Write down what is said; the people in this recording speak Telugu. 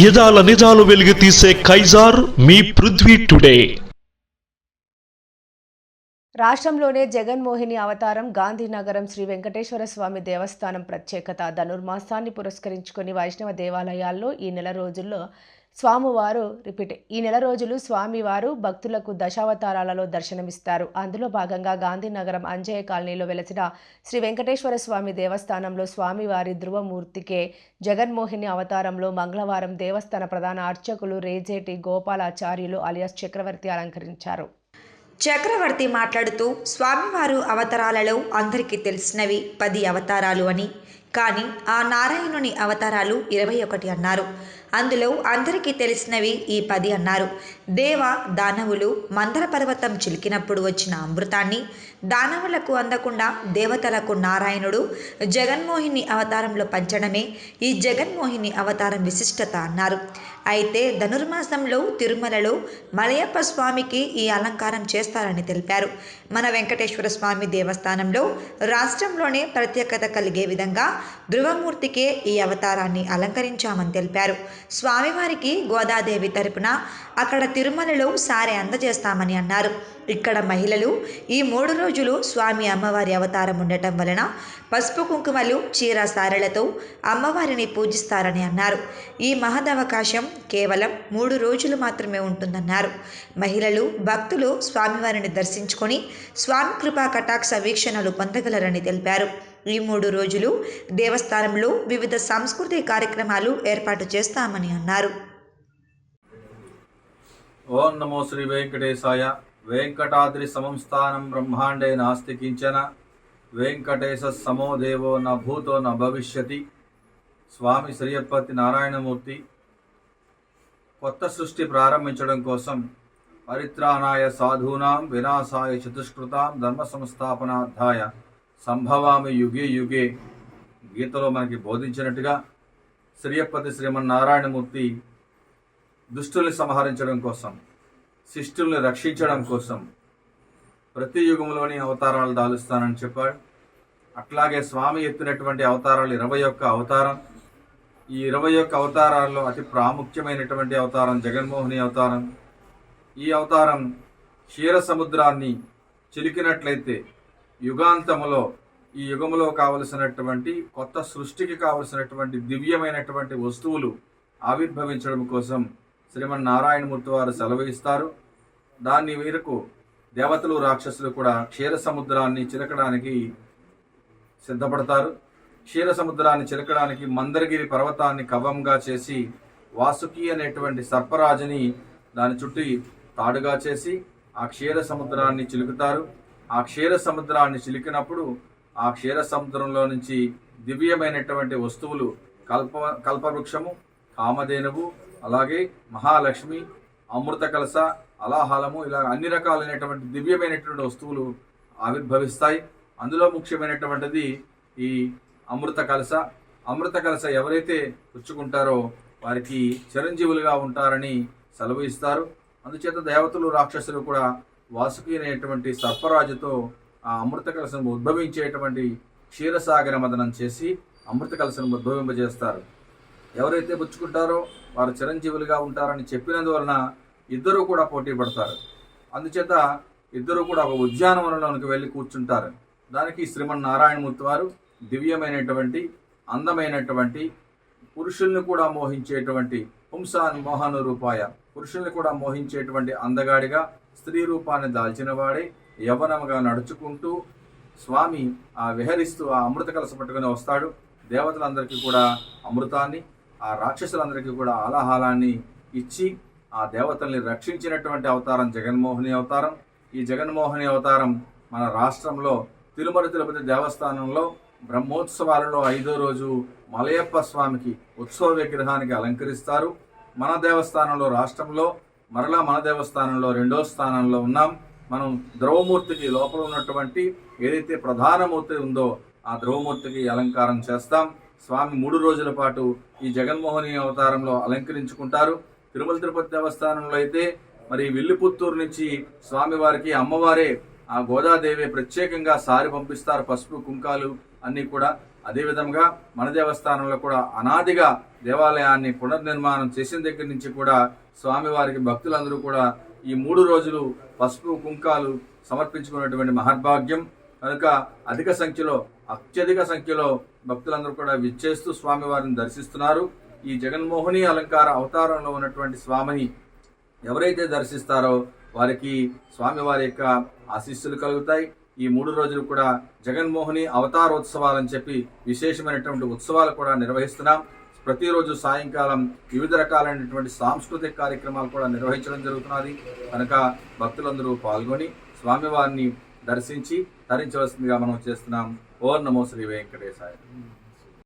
యదాల నిజాలు వెలుగు తీసే కైజార్ మీ పృథ్వీ టుడే. రాష్ట్రంలోనే జగన్మోహిని అవతారం గాంధీనగరం శ్రీ వెంకటేశ్వర స్వామి దేవస్థానం ప్రత్యేకత ధనుర్మాసాన్ని పురస్కరించుకొని వైష్ణవ దేవాలయాల్లో ఈ నెల రోజుల్లో స్వామివారు రిపీట్. ఈ నెల రోజులు స్వామివారు భక్తులకు దశావతారాలలో దర్శనమిస్తారు. అందులో భాగంగా గాంధీనగరం అంజయ్య కాలనీలో వెలసిన శ్రీ వెంకటేశ్వర స్వామి దేవస్థానంలో స్వామివారి ధ్రువమూర్తికే జగన్మోహిని అవతారంలో మంగళవారం దేవస్థాన ప్రధాన అర్చకులు రేజేటి గోపాలాచార్యులు అలియాస్ చక్రవర్తి అలంకరించారు. చక్రవర్తి మాట్లాడుతూ స్వామివారు అవతారాలలో అందరికీ తెలిసినవి పది అవతారాలు అని కానీ ఆ నారాయణుని అవతారాలు ఇరవై ఒకటి అన్నారు. అందులో అందరికీ తెలిసినవి ఈ పది అన్నారు. దేవ దానవులు మందర పర్వతం చిలికినప్పుడు వచ్చిన అమృతాన్ని దానవులకు అందకుండా దేవతలకు నారాయణుడు జగన్మోహిని అవతారంలో పంచడమే ఈ జగన్మోహిని అవతారం విశిష్టత అన్నారు. అయితే ధనుర్మాసంలో తిరుమలలో మలయప్ప స్వామికి ఈ అలంకారం చేస్తారని తెలిపారు. మన వెంకటేశ్వర స్వామి దేవస్థానంలో రాష్ట్రంలోనే ప్రత్యేకత కలిగే విధంగా ధ్రువమూర్తికే ఈ అవతారాన్ని అలంకరించామని తెలిపారు. స్వామివారికి గోదాదేవి తరపున అక్కడ తిరుమలలో సారె అందజేస్తామని అన్నారు. ఇక్కడ మహిళలు ఈ మూడు రోజులు స్వామి అమ్మవారి అవతారం ఉండటం వలన పసుపు కుంకుమలు చీర సారెలతో అమ్మవారిని పూజిస్తారని అన్నారు. ఈ మహదవకాశం కేవలం మూడు రోజులు మాత్రమే ఉంటుందన్నారు. మహిళలు భక్తులు స్వామివారిని దర్శించుకొని స్వామి కృపా కటాక్ష వీక్షణలు పొందగలరని తెలిపారు. ఈ మూడు రోజులు దేవస్థానంలో వివిధ సాంస్కృతిక కార్యక్రమాలు ఏర్పాటు చేస్తామని అన్నారు. ఓం నమో శ్రీ వెంకటేశాయ. వెంకటాద్రి సంస్థానం బ్రహ్మాండే నాస్తి కించన. వెంకటేశ సమో దేవో న భూతో న భవిష్యతి. స్వామి శ్రీయప్పతి నారాయణమూర్తి కొత్త సృష్టి ప్రారంభించడం కోసం పరిత్రాణాయ సాధూనాం వినాశాయ చతుష్కృతాం ధర్మ సంస్థాపనార్థాయ సంభవామి యుగే యుగే గీతలో మనకి బోధించినట్టుగా శ్రీయప్పతి శ్రీమన్నారాయణమూర్తి దుష్టుల్ని సంహరించడం కోసం శిష్టుల్ని రక్షించడం కోసం ప్రతి యుగంలోని అవతారాలు దాలుస్తానని చెప్పాడు. అట్లాగే స్వామి ఎత్తినటువంటి అవతారాలు ఇరవై ఒక్క అవతారం. ఈ ఇరవై ఒక్క అవతారాల్లో అతి ప్రాముఖ్యమైనటువంటి అవతారం జగన్మోహిని అవతారం. ఈ అవతారం క్షీర సముద్రాన్ని చిలికినట్లయితే యుగాంతములో ఈ యుగములో కావలసినటువంటి కొత్త సృష్టికి కావలసినటువంటి దివ్యమైనటువంటి వస్తువులు ఆవిర్భవించడం కోసం శ్రీమన్నారాయణమూర్తి వారు సెలవు ఇస్తారు. దాన్ని వీరకు దేవతలు రాక్షసులు కూడా క్షీర సముద్రాన్ని చిలకడానికి సిద్ధపడతారు. క్షీర సముద్రాన్ని చిలకడానికి మందరగిరి పర్వతాన్ని కవంగా చేసి వాసుకి అనేటువంటి సర్పరాజుని దాని చుట్టి తాడుగా చేసి ఆ క్షీర సముద్రాన్ని చిలుకుతారు. ఆ క్షీర సముద్రాన్ని చిలికినప్పుడు ఆ క్షీర సముద్రంలో నుంచి దివ్యమైనటువంటి వస్తువులు కల్ప కల్పవృక్షము కామధేనువు అలాగే మహాలక్ష్మి అమృత కలస అలాహలము ఇలా అన్ని రకాలైనటువంటి దివ్యమైనటువంటి వస్తువులు ఆవిర్భవిస్తాయి. అందులో ముఖ్యమైనటువంటిది ఈ అమృత కలస అమృత కలస ఎవరైతే పుచ్చుకుంటారో వారికి చిరంజీవులుగా ఉంటారని సెలవు ఇస్తారు. అందుచేత దేవతలు రాక్షసులు కూడా వాసుకి అనేటువంటి సర్పరాజుతో ఆ అమృత కలసను ఉద్భవించేటువంటి క్షీరసాగర మదనం చేసి అమృత కలసను ఉద్భవింపజేస్తారు. ఎవరైతే పుచ్చుకుంటారో వారు చిరంజీవులుగా ఉంటారని చెప్పినందువలన ఇద్దరు కూడా పోటీ పడతారు. అందుచేత ఇద్దరు కూడా ఒక ఉద్యానవనంలోనికి వెళ్ళి కూర్చుంటారు. దానికి శ్రీమన్నారాయణమూర్తి వారు దివ్యమైనటువంటి అందమైనటువంటి పురుషుల్ని కూడా మోహించేటువంటి పుంసాన్ మోహన రూపాయ పురుషుల్ని కూడా మోహించేటువంటి అందగాడిగా స్త్రీ రూపాన్ని దాల్చినవాడే యవనముగా నడుచుకుంటూ స్వామి ఆ విహరిస్తూ ఆ అమృత కలస పట్టుకుని వస్తాడు. దేవతలందరికీ కూడా అమృతాన్ని ఆ రాక్షసులందరికీ కూడా ఆలాహాలాన్ని ఇచ్చి ఆ దేవతల్ని రక్షించినటువంటి అవతారం జగన్మోహిని అవతారం. ఈ జగన్మోహిని అవతారం మన రాష్ట్రంలో తిరుమల తిరుపతి దేవస్థానంలో బ్రహ్మోత్సవాలలో ఐదో రోజు మలయప్ప స్వామికి ఉత్సవ విగ్రహానికి అలంకరిస్తారు. మన దేవస్థానంలో రాష్ట్రంలో మరలా మన దేవస్థానంలో రెండో స్థానంలో ఉన్నాం. మనం ద్రవమూర్తికి లోపల ఉన్నటువంటి ఏదైతే ప్రధాన మూర్తి ఉందో ఆ ద్రవమూర్తికి అలంకారం చేస్తాం. స్వామి మూడు రోజుల పాటు ఈ జగన్మోహని అవతారంలో అలంకరించుకుంటారు. తిరుమల తిరుపతి దేవస్థానంలో అయితే మరి విల్లిపుత్తూరు నుంచి స్వామివారికి అమ్మవారే ఆ గోదాదేవి ప్రత్యేకంగా సారి పంపిస్తారు. పసుపు కుంకాలు అన్నీ కూడా అదేవిధంగా మన దేవస్థానంలో కూడా అనాదిగా దేవాలయాన్ని పునర్నిర్మాణం చేసిన దగ్గర నుంచి కూడా స్వామివారికి భక్తులందరూ కూడా ఈ మూడు రోజులు పసుపు కుంకాలు సమర్పించుకున్నటువంటి మహర్భాగ్యం. కనుక అధిక సంఖ్యలో అత్యధిక సంఖ్యలో భక్తులందరూ కూడా విచ్చేస్తూ స్వామివారిని దర్శిస్తున్నారు. ఈ జగన్మోహిని అలంకార అవతారంలో ఉన్నటువంటి స్వామిని ఎవరైతే దర్శిస్తారో వారికి స్వామివారి యొక్క ఆశీస్సులు కలుగుతాయి. ఈ మూడు రోజులు కూడా జగన్మోహిని అవతారోత్సవాలని చెప్పి విశేషమైనటువంటి ఉత్సవాలు కూడా నిర్వహిస్తున్నాం. ప్రతిరోజు సాయంకాలం వివిధ రకాలైనటువంటి సాంస్కృతిక కార్యక్రమాలు కూడా నిర్వహించడం జరుగుతున్నది. కనుక భక్తులందరూ పాల్గొని స్వామివారిని దర్శించి తరించవలసిందిగా మనం చేస్తున్నాం. ఓర్ నమో శ్రీ వెంకటేశాయ.